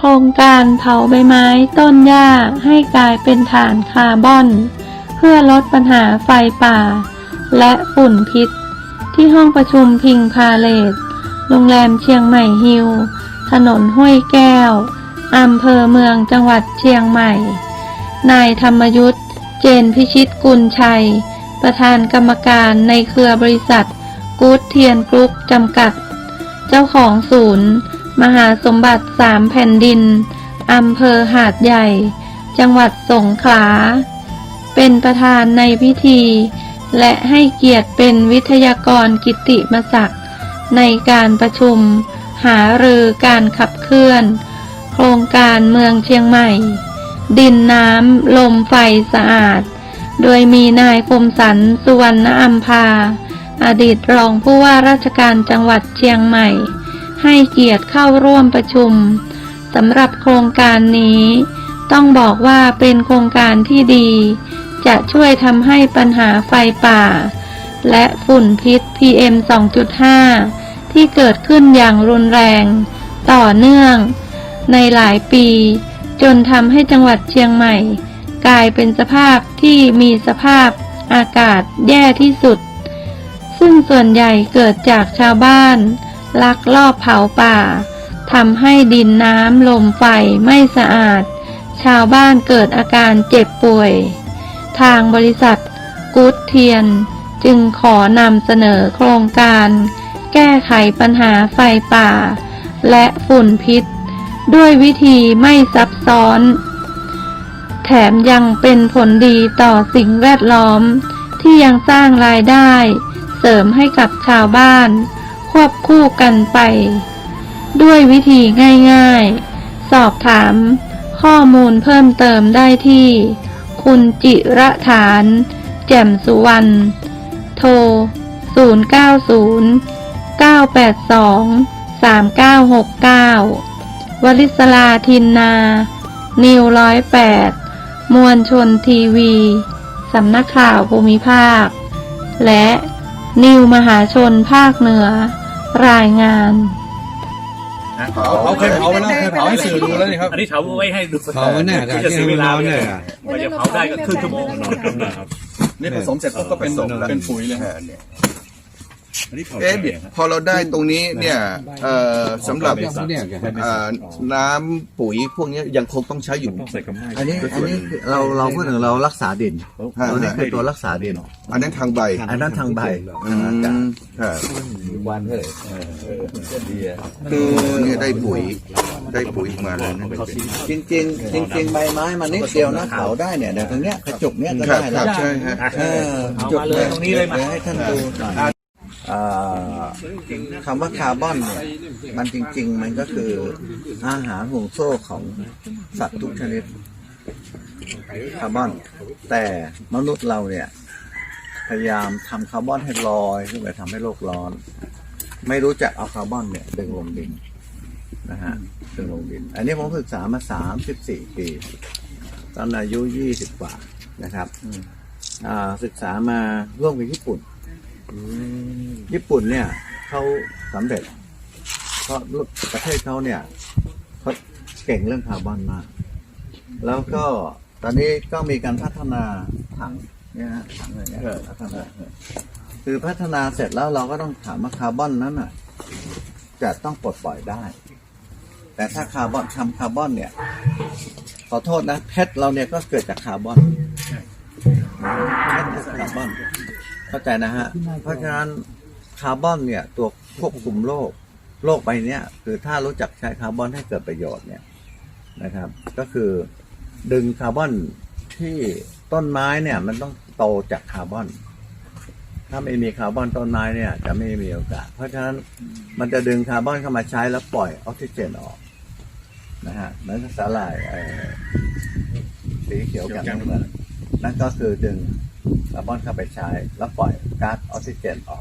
โครงการเผาใบไม้ต้นหญ้าให้กลายเป็นฐานคาร์บอน เพื่อลดปัญหาไฟป่า และฝุ่นพิษ ที่ห้องประชุมพิงพาเลตโรงแรมเชียงใหม่ฮิลล์ถนนห้วยแก้วอำเภอเมืองจังหวัดเชียงใหม่ นายธรรมยุทธเจนพิชิตกุลชัย ประธานกรรมการในเครือบริษัท กูดเทียนกรุ๊ปจำกัด เจ้าของศูนย์ มหาสมบัติสามแผ่นดิน อำเภอหาดใหญ่ จังหวัดสงขลา เป็นประธานในพิธี และให้เกียรติเป็นวิทยากรกิติมศักดิ์ในการประชุม หารือการขับเคลื่อน โครงการเมืองเชียงใหม่ ดินน้ำ ลมไฟสะอาด โดยมีนายคมสันสุวรรณอัมพา อดีตรองผู้ว่าราชการจังหวัดเชียงใหม่ ให้เกียรติเข้าร่วมประชุมสำหรับโครงการนี้ ต้องบอกว่าเป็นโครงการที่ดี จะช่วยทำให้ปัญหาไฟป่า และฝุ่นพิษ PM 2.5 ที่เกิดขึ้นอย่างรุนแรง ต่อเนื่อง ในหลายปี จนทำให้จังหวัดเชียงใหม่ กลายเป็นสภาพที่มีสภาพอากาศแย่ที่สุด ซึ่งส่วนใหญ่เกิดจากชาวบ้าน ลักลอบเผาป่าทำให้ดินน้ำลมไฟไม่สะอาด ชาวบ้านเกิดอาการเจ็บป่วย ทางบริษัทกู๊ดเทียน จึงขอนำเสนอโครงการ แก้ไขปัญหาไฟป่า และฝุ่นพิษ ด้วยวิธีไม่ซับซ้อน แถมยังเป็นผลดีต่อสิ่งแวดล้อม ที่ยังสร้างรายได้ เสริมให้กับชาวบ้าน ควบคู่กันไป ด้วยวิธีง่ายๆ สอบถาม ข้อมูลเพิ่มเติมได้ที่ คุณจิระฐาน แจ่มสุวรรณ โทร 090 982 3969 วลิศลาทินนา นิวร้อยแปดมวลชนทีวี สำนักข่าวภูมิภาค และนิวมหาชนภาคเหนือ รายงาน เผาเขาเคยเผาไปแล้วเคยเผาให้สื่อดูแล้วนี่ครับอันนี้เผาไว้ให้ดูเผาไว้แน่แต่จะเสียเวลาที่เลให้ยมันนอนเนี่ยมันจะเผาได้ก็ครึ่งชั่วโมงนอนครับนี่ผสมเสร็จปุ๊บก็เป็นเป็นปุ๋ยเลยอันนี้เผาเอ๊ะเดี๋ยวพอเราได้ตรงนี้เนี่ยเอ่อสำหรับเนี่ยแกให้เอ่อน้ำปุ๋ยพวกนี้ยังคงต้องใช้อยู่ต้องใส่กำไม้อันนี้อันนี้เราเราพูดถึงเรารักษาดินฮะตัวนี้คือตัวรักษาดิน อันนั้นทางใบ อันนั้นทางใบ วันเถอะคือเนี่ยได้ปุ๋ยได้ปุ๋ยมาเลยนะจริงจริงๆจริงใบไม้มันนิดเดียวนะเผาได้เนี่ยเดี๋ยวตรงเนี้ยกระจุกเนี้ยก็ได้คแล้รัวบใช่ฮะเอาจุดเลยตรงนี้เลยมาให้ท่านดูคำว่าคาร์บอนเนี่ยมันจริง ๆ มันก็คืออาหารห่วงโซ่ของสัตว์ทุกชนิดคาร์บอน แต่มนุษย์เราเนี่ย พยายามทำคาร์บอนให้ลอยขึ้นไปทำให้โลกร้อน ไม่รู้จักเอาคาร์บอนเนี่ย ดึงลงดินนะฮะดึงลงดิน อันนี้ผมศึกษามาสามสิบสี่ปี ตอนอายุยี่สิบกว่านะครับอ่าศึกษามาร่วมกับญี่ปุ่น ญี่ปุ่นเนี่ยเขาสำเร็จ เพราะประเทศเขาเนี่ยเขาเก่งเรื่องคาร์บอนมาก แล้วก็ตอนนี้ก็มีการพัฒนาถังเนี่ยฮะถังอะไรเนี่ยพัฒนา คือพัฒนาเสร็จแล้วเราก็ต้องถามว่าคาร์บอนนั้นน่ะจะต้องปลดปล่อยได้ แต่ถ้าคาร์บอนทำคาร์บอนเนี่ย ขอโทษนะเพชรเราเนี่ยก็เกิดจากคาร์บอนเพชรคือคาร์บอน เข้าใจนะฮะ เพราะฉะนั้นคาร์บอนเนี่ยตัวควบคุมโลก โลกใบเนี้ยคือถ้ารู้จักใช้คาร์บอนให้เกิดประโยชน์เนี่ยนะครับ ก็คือดึงคาร์บอนที่ต้นไม้เนี่ยมันต้องโตจากคาร์บอน ถ้าไม่มีคาร์บอนต้นไม้เนี่ย จะไม่มีโอกาส เพราะฉะนั้นมันจะดึงคาร์บอนเข้ามาใช้แล้วปล่อยออกซิเจนออกนะฮะเหมือนสาหร่ายสีเขียวกันนั่นก็คือดึงคาร์บอนเข้าไปใช้แล้วปล่อยก๊าซออกซิเจนออก